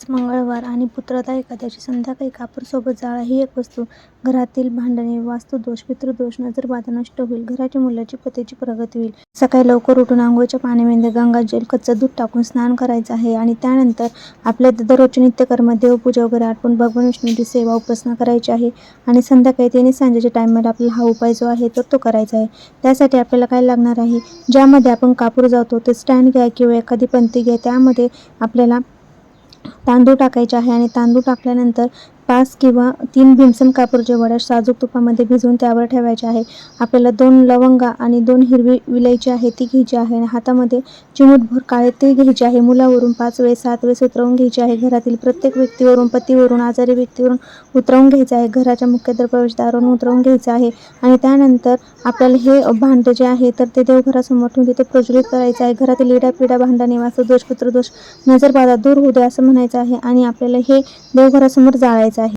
मंगळवार आणि पुत्रदा एकादशी संध्याकाळी कापूरसोबत जाळा ही एक वस्तू घरातील भांडणे, वास्तुदोष, पितृदोष, नजरबाधा नष्ट होईल. घराच्या मुलाची पतीची प्रगती होईल. सकाळी लवकर उठून आंघोळीच्या पाण्यामध्ये गंगाजल, कच्चं दूध टाकून स्नान करायचं आहे आणि त्यानंतर आपल्या दररोजचे नित्यकर्म, देवपूजा वगैरे आठवून भगवान विष्णूची सेवा, उपासना करायची आहे आणि संध्याकाळी तीन सांजेच्या टाईममध्ये आपल्याला हा उपाय जो आहे तर तो करायचा आहे. त्यासाठी आपल्याला काय लागणार आहे, ज्यामध्ये आपण कापूर जातो ते स्टँड घ्या किंवा एखादी पंथी घ्या. त्यामध्ये आपल्याला तांदूळ टाकायचे आहे आणि तांदूळ टाकल्यानंतर पाच किंवा तीन भीमसम कापूरच्या वड्या साजूक तुपामध्ये भिजवून त्यावर ठेवायचे आहे. आपल्याला दोन लवंगा आणि दोन हिरवी विलायची आहे ती घ्यायची आहे आणि हातामध्ये चिमूटभर काळे ती घ्यायचे आहे. मुलावरून पाच वेळेस, सात वेळेस उतरवून घ्यायचे आहे. घरातील प्रत्येक व्यक्तीवरून, पतीवरून, आजारी व्यक्तीवरून उतरवून घ्यायचं आहे. घराच्या मुख्य प्रवेशदारावरून उतरवून घ्यायचं आहे आणि त्यानंतर आपल्याला हे भांडं जे आहे तर ते देवघरासमोर ठेवून तिथे प्रज्वलित करायचं आहे. घरातील इडापिडा, दोष पुत्र दोष नजरबाधा दूर होऊ दे असं म्हणायचं आहे आणि आपल्याला हे देवघरासमोर जाळायचं